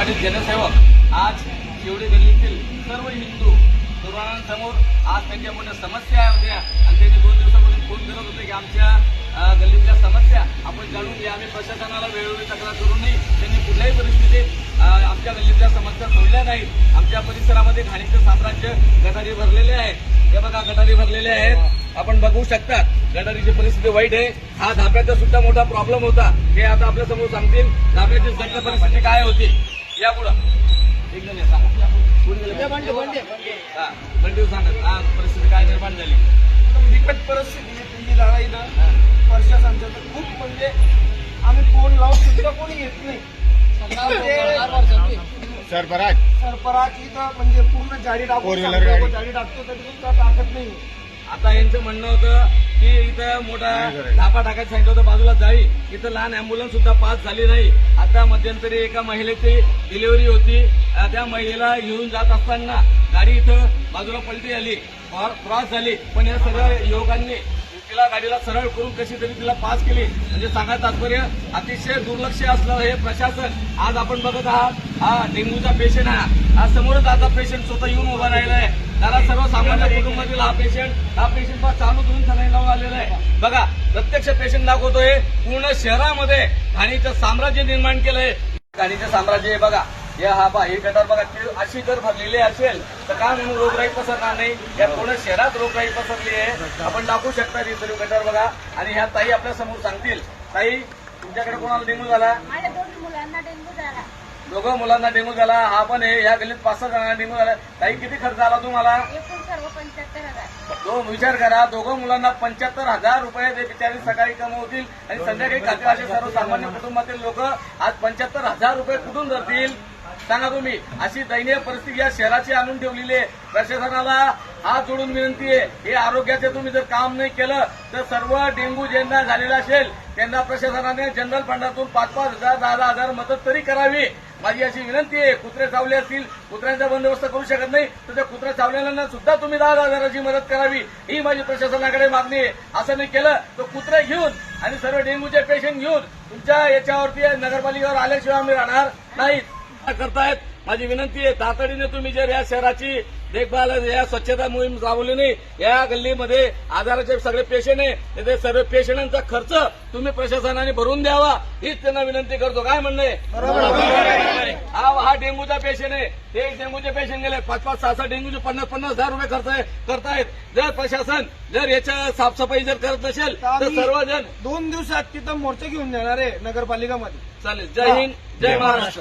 पाटील जनसेवक आज शिवडी गल्लीतील सर्व हिंदू तरुणांसमोर आज त्यांच्या मोठ्या समस्या होत्या. आणि त्यांनी दोन दिवसापासून फोन करत होते की आमच्या गल्लीतल्या समस्या आपण जाणून घ्या. आम्ही प्रशासनाला वेळोवेळी तक्रार करून नाही त्यांनी कुठल्याही परिस्थितीत आमच्या गल्लीतल्या समस्या सोडल्या नाहीत. आमच्या परिसरामध्ये घाणीचं साम्राज्य गटारी भरलेले आहे. हे बघा गटारी भरलेले आहेत. आपण बघू शकता गटारीची परिस्थिती वाईट आहे. हा धाब्याचा सुद्धा मोठा प्रॉब्लेम होता. हे आता आपल्यासमोर सांगतील. धाब्याची सध्या परिस्थिती काय होती? या पुढं एकदम या, सांगा पुढे. गेलं. हा, बंडू सांगा. आज परिस्थिती काय निर्माण झाली? एकदम बिकट परिस्थिती दादा इथं. प्रशासनचं तर खूप म्हणजे आम्ही फोन लावून सुद्धा कोणी येत नाही. ते सरफराज. सरपराच इथं म्हणजे पूर्ण जाडी सांगतो, गाडी. जाडी टाकतो तरी सुद्धा टाकत नाही. आता यांचं म्हणणं होतं की इथं मोठा. धापा टाकायचं सांगितलं होतं बाजूला जाई इथं लहान अँब्युलन्स सुद्धा पास झाली नाही. आता मध्यंतरी एका महिलेची डिलिव्हरी होती. त्या महिलेला घेऊन जात असताना गाडी इथं बाजूला पलटी आली क्रॉस झाली. पण या सगळ्या युवकांनी तिला गाडीला सरळ करून कशी तरी तिला पास केली. म्हणजे सांगा तात्पर्य अतिशय दुर्लक्ष असलं हे प्रशासन आज आपण बघत आहात. हा डेंग्यूचा पेशंट हा हा समोरच आता पेशंट स्वतः येऊन उभा राहिला आहे त्याला सर्वसामान्य कुटुंबातील हा पेशंट हा पेशंट पण चालू करून सलाईन लावून आलेला आहे. बघा प्रत्यक्ष पेशंट दाखवतोय पूर्ण शहरामध्ये घाणीचं साम्राज्य निर्माण केलंय. घाणीचं साम्राज्य आहे बघा या हा बा हे गटार बघा अशी जर भरलेली असेल तर का म्हणून रोगराई पसरणार नाही? या पूर्ण शहरात रोगराई पसरली आहे. आपण दाखवू शकता रिझर्व गटार बघा. आणि ह्या ताई आपल्यासमोर सांगतील ताई तुमच्याकडे कोणाला डेंग्यू झाला? माझ्या दोन मुलांना डेंग्यू झाला. दोघं मुलांना डेंग्यू झाला हा पण आहे या गल्लीत पाच सहा जणांना डेंग्यू झाला. ताई किती खर्च आला तुम्हाला? एकूण सर्व पंच्याहत्तर हजार. दोन विचार करा दोघं मुलांना पंच्याहत्तर हजार रुपये ते बिचारी सकाळी कमवतील आणि संध्याकाळी खातील असे सर्वसामान्य कुटुंबातील लोक आज पंच्याहत्तर हजार रुपये कुठून धरतील? सांगा तुम्ही. अशी दयनीय परिस्थिती या शहराची आणून ठेवलेली आहे. प्रशासनाला हात जोडून विनंती आहे. हे आरोग्याचे तुम्ही जर काम नाही केलं तर सर्व डेंग्यू ज्यांना झालेला असेल. त्यांना प्रशासनाने जनरल फंडातून पाच पाच हजार दहा दहा हजार मदत तरी करावी. माझी अशी विनंती आहे कुत्रे चावले असतील कुत्र्यांचा बंदोबस्त करू शकत नाही तर त्या कुत्र्या चावलेल्यांना सुद्धा तुम्ही दहा दहा हजाराची मदत करावी. ही माझी प्रशासनाकडे मागणी आहे. असं नाही केलं तर कुत्रे घेऊन आणि सर्व डेंग्यूचे पेशंट घेऊन तुमच्या याच्यावरती नगरपालिकेवर आल्याशिवाय आम्ही राहणार नाहीत. करतायत? माझी विनंती आहे तातडीने तुम्ही जर या शहराची देखभाल या स्वच्छता मोहीम राबवली नाही या गल्लीमध्ये आजाराचे सगळे पेशंट आहे ते सर्व पेशंटांचा खर्च तुम्ही प्रशासनाने भरून द्यावा हीच त्यांना विनंती करतो. काय म्हणणं आहे? हा हा डेंग्यूचा पेशंट आहे. ते एक डेंग्यूचे पेशंट गेले पाच पाच सहा सहा डेंग्यूचे पन्नास पन्नास हजार रुपये खर्च करतायत. जर प्रशासन जर याच्या साफसफाई जर करत नसेल तर सर्वजण दोन दिवसात तिथं मोर्चा घेऊन जाणार आहे नगरपालिकामध्ये. चालेल. जय हिंद जय महाराष्ट्र.